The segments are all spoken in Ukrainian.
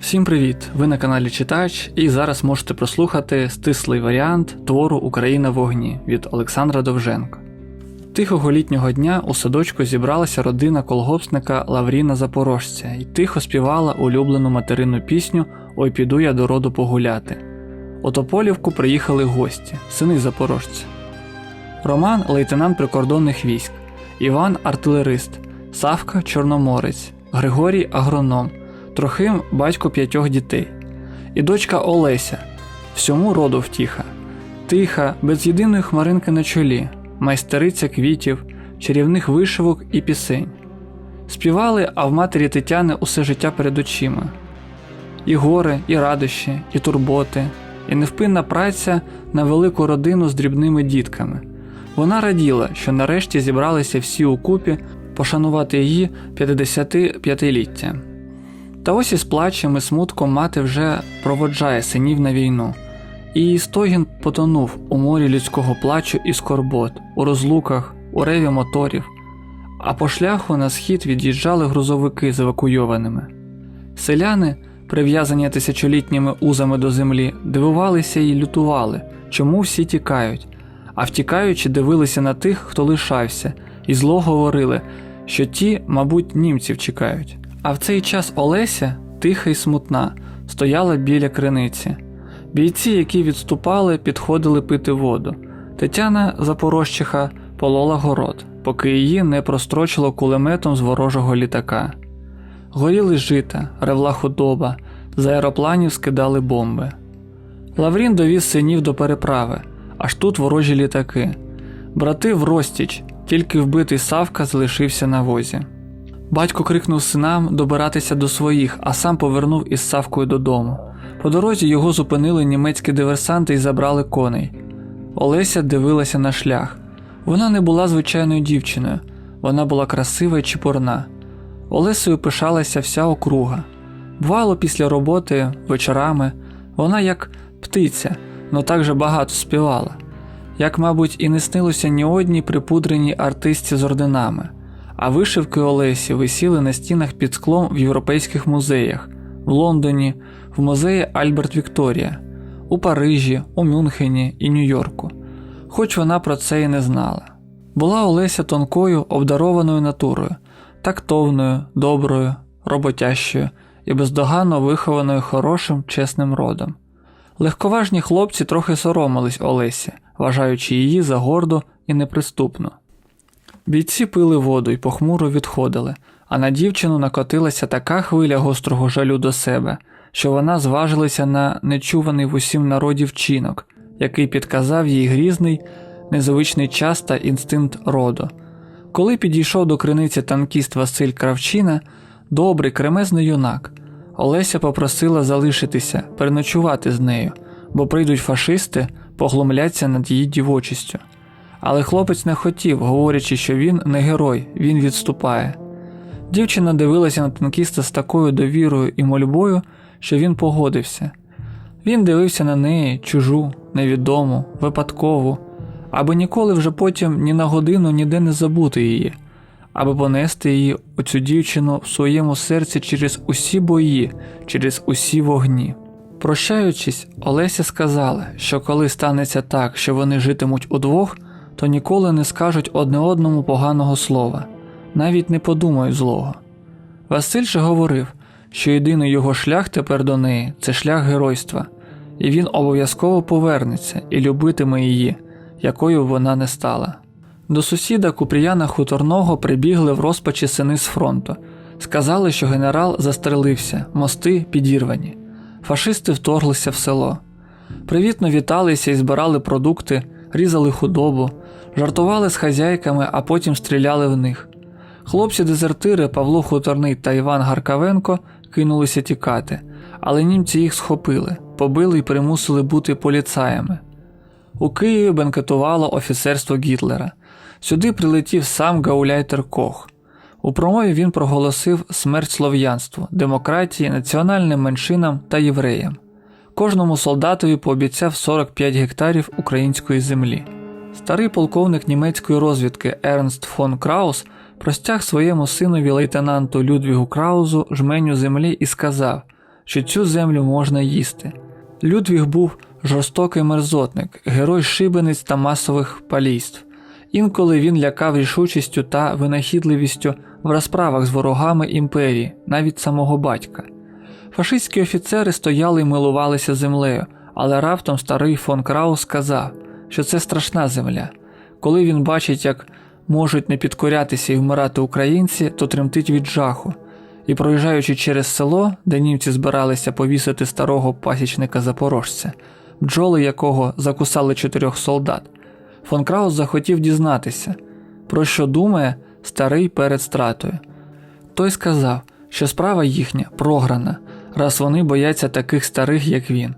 Всім привіт! Ви на каналі Читач, і зараз можете прослухати стислий варіант твору Україна вогні від Олександра Довженка. Тихого літнього дня у садочку зібралася родина колгоспника Лавріна Запорожця і тихо співала улюблену материну пісню Ой піду я до роду погуляти. У Тополівку приїхали гості, сини запорожця. Роман лейтенант прикордонних військ, Іван артилерист, Савка Чорноморець, Григорій агроном. Трохим батько п'ятьох дітей, і дочка Олеся, всьому роду втіха, тиха, без єдиної хмаринки на чолі, майстериця квітів, чарівних вишивок і пісень. Співали, а в матері Тетяни усе життя перед очима. І гори, і радощі, і турботи, і невпинна праця на велику родину з дрібними дітками. Вона раділа, що нарешті зібралися всі укупі пошанувати її 55-ліття. Та ось із плачем і смутком мати вже проводжає синів на війну, і стогін потонув у морі людського плачу і скорбот, у розлуках, у реві моторів, а по шляху на схід від'їжджали грузовики з евакуйованими. Селяни, прив'язані тисячолітніми узами до землі, дивувалися і лютували, чому всі тікають, а втікаючи, дивилися на тих, хто лишався, і зло говорили, що ті, мабуть, німців чекають. А в цей час Олеся, тиха й смутна, стояла біля криниці. Бійці, які відступали, підходили пити воду. Тетяна Запорожчиха полола город, поки її не прострочило кулеметом з ворожого літака. Горіли жита, ревла худоба, з аеропланів скидали бомби. Лаврін довіз синів до переправи, аж тут ворожі літаки. Брати в розтіч, тільки вбитий Савка залишився на возі. Батько крикнув синам добиратися до своїх, а сам повернув із Савкою додому. По дорозі його зупинили німецькі диверсанти і забрали коней. Олеся дивилася на шлях. Вона не була звичайною дівчиною, вона була красива і чіпурна. Олесею пишалася вся округа. Бувало, після роботи, вечорами, вона як птиця, но так же багато співала, як, мабуть, і не снилося ні одній припудреній артистці з орденами а вишивки Олесі висіли на стінах під склом в європейських музеях в Лондоні, в музеї Альберт Вікторія, у Парижі, у Мюнхені і Нью-Йорку, хоч вона про це і не знала. Була Олеся тонкою, обдарованою натурою, тактовною, доброю, роботящою і бездоганно вихованою хорошим, чесним родом. Легковажні хлопці трохи соромились Олесі, вважаючи її за горду і неприступну. Бійці пили воду і похмуро відходили, а на дівчину накотилася така хвиля гострого жалю до себе, що вона зважилася на нечуваний в усім народі вчинок, який підказав їй грізний, незвичний час та інстинкт роду. Коли підійшов до криниці танкіст Василь Кравчина, добрий кремезний юнак, Олеся попросила залишитися, переночувати з нею, бо прийдуть фашисти, поглумляться над її дівочістю. Але хлопець не хотів, говорячи, що він не герой, він відступає. Дівчина дивилася на танкіста з такою довірою і мольбою, що він погодився. Він дивився на неї, чужу, невідому, випадкову, аби ніколи вже потім ні на годину ніде не забути її, аби понести її оцю дівчину в своєму серці через усі бої, через усі вогні. Прощаючись, Олеся сказала, що коли станеться так, що вони житимуть удвох то ніколи не скажуть одне одному поганого слова, навіть не подумають злого. Василь же говорив, що єдиний його шлях тепер до неї це шлях геройства, і він обов'язково повернеться і любитиме її, якою вона не стала. До сусіда Купріяна Хуторного прибігли в розпачі сини з фронту, сказали, що генерал застрелився, мости підірвані. Фашисти вторглися в село. Привітно віталися і збирали продукти, різали худобу, жартували з хазяйками, а потім стріляли в них. Хлопці-дезертири Павло Хуторний та Іван Гаркавенко кинулися тікати, але німці їх схопили, побили і примусили бути поліцаями. У Києві бенкетувало офіцерство Гітлера. Сюди прилетів сам Гауляйтер Кох. У промові він проголосив смерть слов'янству, демократії, національним меншинам та євреям. Кожному солдатові пообіцяв 45 гектарів української землі. Старий полковник німецької розвідки Ернст фон Краус простяг своєму синові лейтенанту Людвігу Краузу жменю землі і сказав, що цю землю можна їсти. Людвіг був жорстокий мерзотник, герой шибениць та масових палійств. Інколи він лякав рішучістю та винахідливістю в розправах з ворогами імперії, навіть самого батька. Фашистські офіцери стояли і милувалися землею, але раптом старий фон Краус сказав, що це страшна земля. Коли він бачить, як можуть не підкорятися і вмирати українці, то тремтить від жаху. І проїжджаючи через село, де німці збиралися повісити старого пасічника запорожця, бджоли якого закусали чотирьох солдат, фон Краус захотів дізнатися, про що думає старий перед стратою. Той сказав, що справа їхня програна, раз вони бояться таких старих, як він.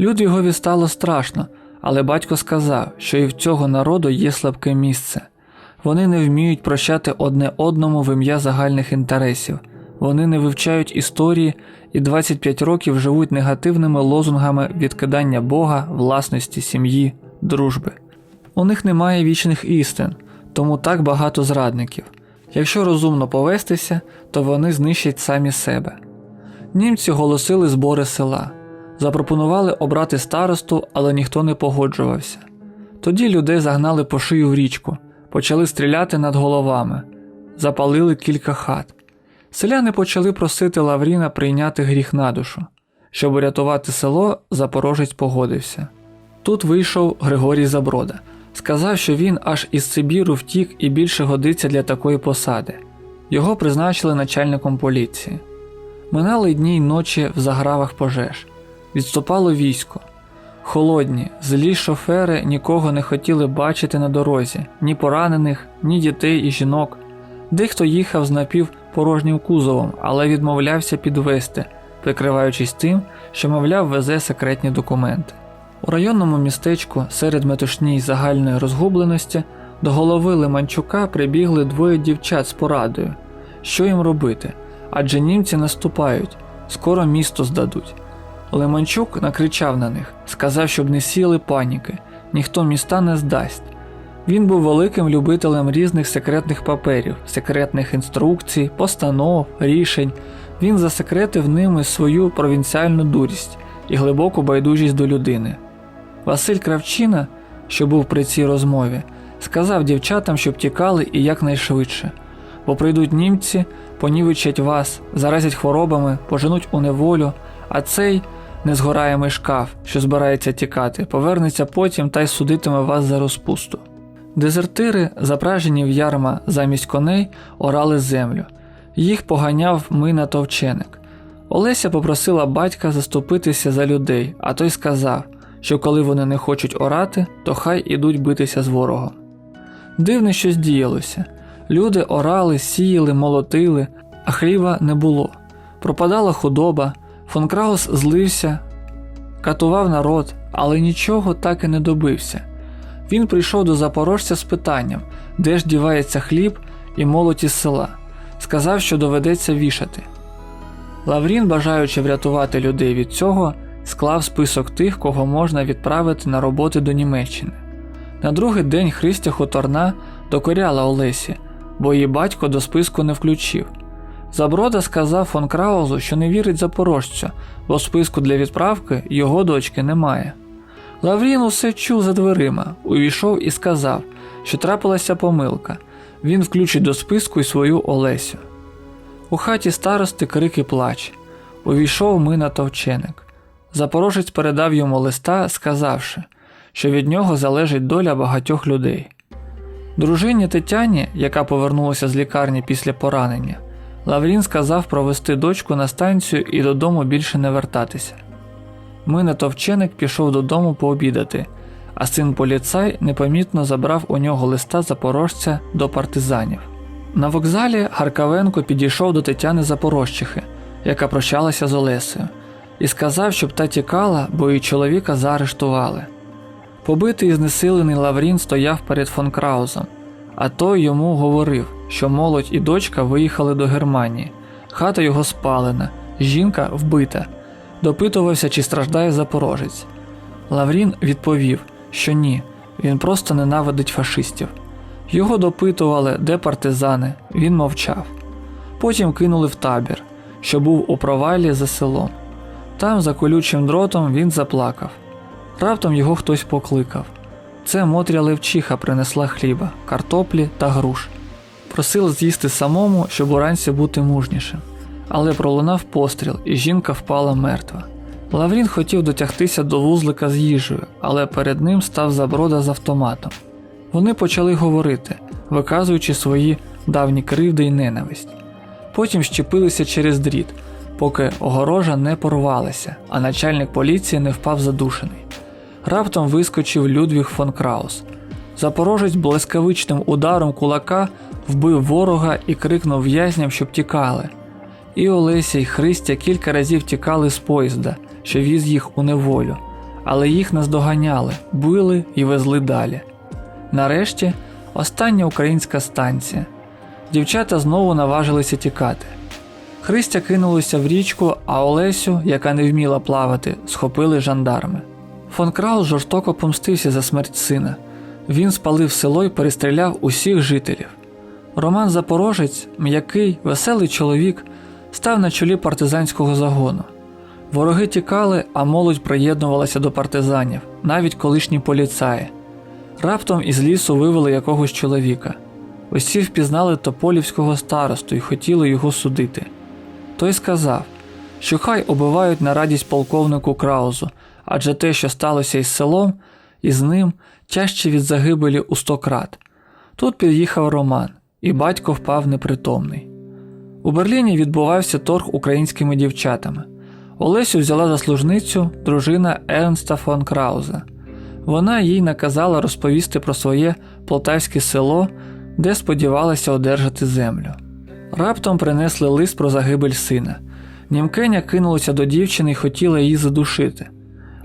Людвігові стало страшно, але батько сказав, що і в цього народу є слабке місце. Вони не вміють прощати одне одному в ім'я загальних інтересів, вони не вивчають історії і 25 років живуть негативними лозунгами відкидання Бога, власності, сім'ї, дружби. У них немає вічних істин, тому так багато зрадників. Якщо розумно повестися, то вони знищать самі себе. Німці голосили збори села, запропонували обрати старосту, але ніхто не погоджувався. Тоді людей загнали по шию в річку, почали стріляти над головами, запалили кілька хат. Селяни почали просити Лавріна прийняти гріх на душу. Щоб урятувати село, запорожець погодився. Тут вийшов Григорій Заброда, сказав, що він аж із Сибіру втік і більше годиться для такої посади. Його призначили начальником поліції. Минали дні й ночі в загравах пожеж, відступало військо. Холодні, злі шофери нікого не хотіли бачити на дорозі, ні поранених, ні дітей і жінок. Дехто їхав з напівпорожнім кузовом, але відмовлявся підвести, прикриваючись тим, що, мовляв, везе секретні документи. У районному містечку серед метушні й загальної розгубленості до голови Лиманчука прибігли двоє дівчат з порадою. Що їм робити? Адже німці наступають, скоро місто здадуть. Лиманчук накричав на них, сказав, щоб не сіли паніки, ніхто міста не здасть. Він був великим любителем різних секретних паперів, секретних інструкцій, постанов, рішень. Він засекретив ними свою провінціальну дурість і глибоку байдужість до людини. Василь Кравчина, що був при цій розмові, сказав дівчатам, щоб тікали і якнайшвидше, бо прийдуть німці, понівечать вас, заразять хворобами, поженуть у неволю, а цей незгораємий шкаф, що збирається тікати, повернеться потім та й судитиме вас за розпусту. Дезертири, запражені в ярма замість коней, орали землю. Їх поганяв мина товченик. Олеся попросила батька заступитися за людей, а той сказав, що коли вони не хочуть орати, то хай ідуть битися з ворогом. Дивне щось діялося. Люди орали, сіяли, молотили, а хліба не було. Пропадала худоба, фон Краус злився, катував народ, але нічого так і не добився. Він прийшов до запорожця з питанням, де ж дівається хліб і молоті села, сказав, що доведеться вішати. Лаврін, бажаючи врятувати людей від цього, склав список тих, кого можна відправити на роботи до Німеччини. На другий день Христя Хуторна докоряла Олесі, бо її батько до списку не включив. Заброда сказав фон Краузу, що не вірить запорожцю, бо в списку для відправки його дочки немає. Лаврін усе чув за дверима, увійшов і сказав, що трапилася помилка. Він включить до списку й свою Олесю. У хаті старости крик і плач. Увійшов Мина Товченик. Запорожець передав йому листа, сказавши, що від нього залежить доля багатьох людей. Дружині Тетяні, яка повернулася з лікарні після поранення, Лаврін сказав провести дочку на станцію і додому більше не вертатися. Мина Товченик пішов додому пообідати, а син поліцай непомітно забрав у нього листа запорожця до партизанів. На вокзалі Гаркавенко підійшов до Тетяни Запорожчихи, яка прощалася з Олесею, і сказав, щоб та тікала, бо її чоловіка заарештували. Побитий і знесилений Лаврін стояв перед фон Краузом, а той йому говорив, що молодь і дочка виїхали до Германії, хата його спалена, жінка вбита. Допитувався, чи страждає запорожець. Лаврін відповів, що ні, він просто ненавидить фашистів. Його допитували, де партизани, він мовчав. Потім кинули в табір. що був у провалі за селом. Там, за колючим дротом, він заплакав. Раптом його хтось покликав. Це Мотря Левчиха принесла хліба, картоплі та груш. Просила з'їсти самому, щоб уранці бути мужнішим. Але пролунав постріл, і жінка впала мертва. Лаврін хотів дотягтися до вузлика з їжею, але перед ним став заброда з автоматом. Вони почали говорити, виказуючи свої давні кривди й ненависть. Потім щепилися через дріт, поки огорожа не порвалася, а начальник поліції не впав задушений. Раптом вискочив Людвіг фон Краус. Запорожець блискавичним ударом кулака вбив ворога і крикнув в'язням, щоб тікали. І Олеся й Христя кілька разів тікали з поїзда, що віз їх у неволю, але їх наздоганяли, били і везли далі. Нарешті остання українська станція. Дівчата знову наважилися тікати. Христя кинулася в річку, а Олесю, яка не вміла плавати, схопили жандарми. Фон Краус жорстоко помстився за смерть сина. Він спалив село і перестріляв усіх жителів. Роман Запорожець, м'який, веселий чоловік, став на чолі партизанського загону. Вороги тікали, а молодь приєднувалася до партизанів, навіть колишні поліцаї. Раптом із лісу вивели якогось чоловіка. Усі впізнали тополівського старосту і хотіли його судити. Той сказав, що хай убивають на радість полковнику Краузу, адже те, що сталося із селом, і з ним тяжче від загибелі у сто крат. Тут під'їхав Роман, і батько впав непритомний. У Берліні відбувався торг українськими дівчатами. Олесю взяла за служницю дружина Ернста фон Крауза. Вона їй наказала розповісти про своє полтавське село, де сподівалася одержати землю. Раптом принесли лист про загибель сина. Німкеня кинулася до дівчини і хотіла її задушити.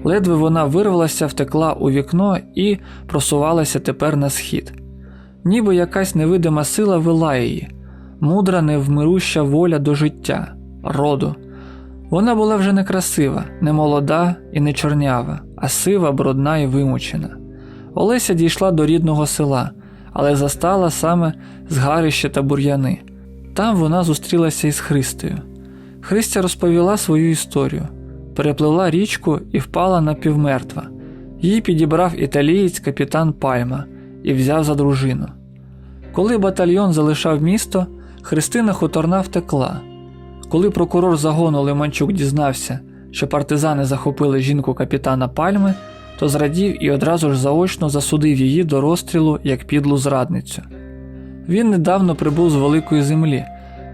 Ледве вона вирвалася, втекла у вікно і просувалася тепер на схід. Ніби якась невидима сила вела її, мудра, невмируща воля до життя, роду. Вона була вже не красива, не молода і не чорнява, а сива, брудна і вимучена. Олеся дійшла до рідного села, але застала саме згарище та бур'яни. Там вона зустрілася із Христею. Христя розповіла свою історію, перепливла річку і впала напівмертва. Її підібрав італієць капітан Пальма і взяв за дружину. Коли батальйон залишав місто, Христина хуторна втекла. Коли прокурор загону Лиманчук дізнався, що партизани захопили жінку капітана Пальми, то зрадів і одразу ж заочно засудив її до розстрілу як підлу зрадницю. Він недавно прибув з великої землі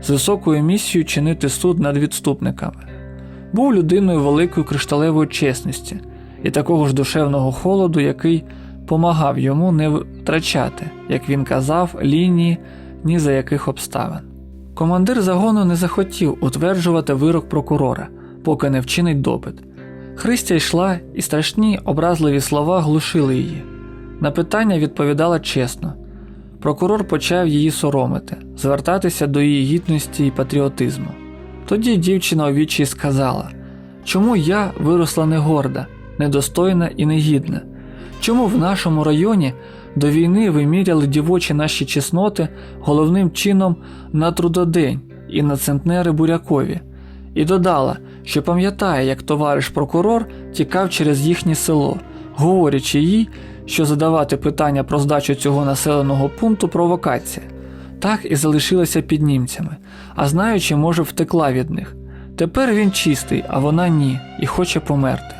з високою місією чинити суд над відступниками. Був людиною великої кришталевої чесності і такого ж душевного холоду, який помагав йому не втрачати, як він казав, лінії ні за яких обставин. Командир загону не захотів утверджувати вирок прокурора, поки не вчинить допит. Христя йшла, і страшні образливі слова глушили її. На питання відповідала чесно. Прокурор почав її соромити, звертатися до її гідності і патріотизму. Тоді дівчина у сказала: Чому я виросла не горда, недостойна і негідна? Чому в нашому районі до війни виміряли дівочі наші чесноти головним чином на трудодень і на центнери бурякові? І додала, що пам'ятає, як товариш прокурор тікав через їхнє село, говорячи їй, що задавати питання про здачу цього населеного пункту провокація. Так і залишилася під німцями, а знаючи, може, втекла від них. Тепер він чистий, а вона ні, і хоче померти.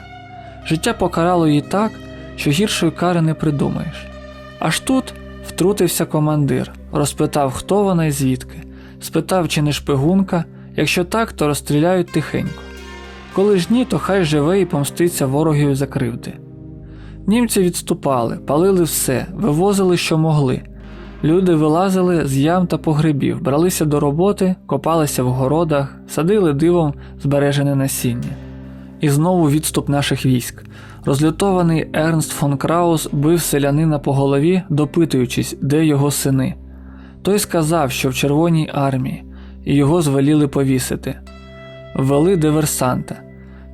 Життя покарало її так, що гіршої кари не придумаєш. Аж тут втрутився командир, розпитав, хто вона і звідки, спитав, чи не шпигунка, якщо так, то розстріляють тихенько. Коли ж ні, то хай живе і помститься ворогів за кривди. Німці відступали, палили все, вивозили, що могли. Люди вилазили з ям та погребів, бралися до роботи, копалися в городах, садили дивом збережене насіння. І знову відступ наших військ. Розлютований Ернст фон Краус бив селянина по голові, допитуючись, де його сини. Той сказав, що в Червоній армії, і його звеліли повісити. Ввели диверсанта.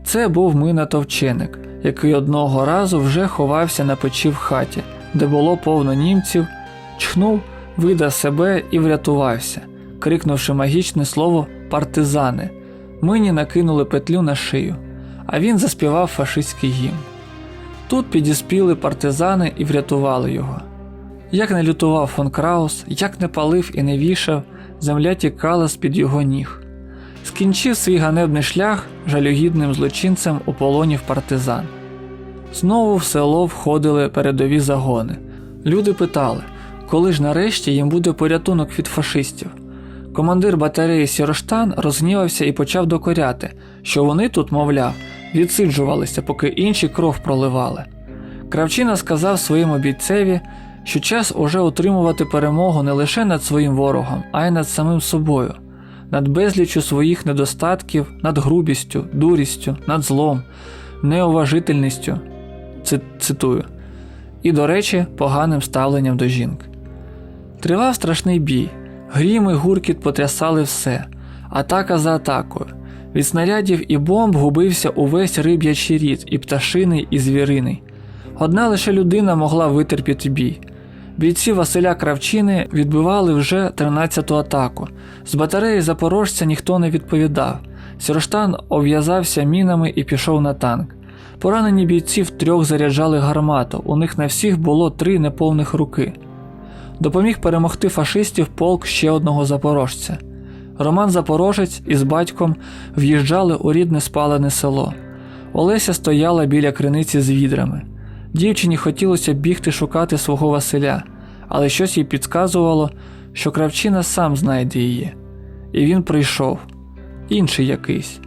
Це був Мина Товченик, який одного разу вже ховався на печі в хаті, де було повно німців, чхнув, видав себе і врятувався, крикнувши магічне слово партизани, Мині накинули петлю на шию, а він заспівав фашистський гімн. Тут підіспіли партизани і врятували його. Як не лютував фон Краус, як не палив і не вішав, земля тікала з-під його ніг. Скінчив свій ганебний шлях жалюгідним злочинцем у полоні в партизан. Знову в село входили передові загони. Люди питали, коли ж нарешті їм буде порятунок від фашистів. Командир батареї Сіроштан розгнівався і почав докоряти, що вони тут, мовляв, відсиджувалися, поки інші кров проливали. Кравчина сказав своєму бійцеві, що час уже отримувати перемогу не лише над своїм ворогом, а й над самим собою, над безліччю своїх недостатків, над грубістю, дурістю, над злом, неуважительністю, цитую, і, до речі, поганим ставленням до жінок. Тривав страшний бій, грім і гуркіт потрясали все, атака за атакою. Від снарядів і бомб губився увесь риб'ячий рід, і пташиний, і звіриний. Одна лише людина могла витерпіти бій. Бійці Василя Кравчини відбивали вже 13-ту атаку. З батареї запорожця ніхто не відповідав. Сіроштан обв'язався мінами і пішов на танк. Поранені бійці втрьох заряджали гармату, у них на всіх було три неповних руки. Допоміг перемогти фашистів полк ще одного запорожця. Роман Запорожець із батьком в'їжджали у рідне спалене село. Олеся стояла біля криниці з відрами. Дівчині хотілося бігти шукати свого Василя, але щось їй підказувало, що кравчина сам знайде її. І він прийшов, інший якийсь,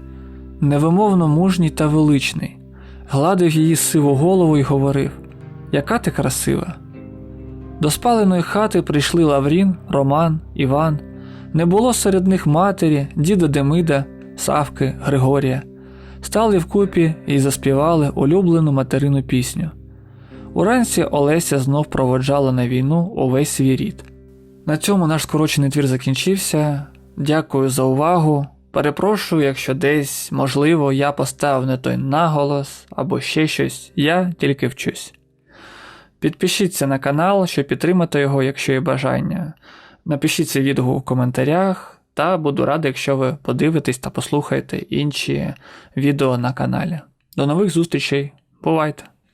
невимовно мужній та величний, гладив її сиву голову і говорив: Яка ти красива! До спаленої хати прийшли Лаврін, Роман, Іван. Не було серед них матері, діда Демида, Савки, Григорія. Стали вкупі і заспівали улюблену материну пісню. Уранці Олеся знов проводжала на війну увесь свій рід. На цьому наш скорочений твір закінчився. Дякую за увагу. Перепрошую, якщо десь, можливо, я поставив не той наголос або ще щось, я тільки вчусь. Підпишіться на канал, щоб підтримати його, якщо є бажання. Напишіть цей відгук у коментарях, та буду радий, якщо ви подивитесь та послухаєте інші відео на каналі. До нових зустрічей, бувайте!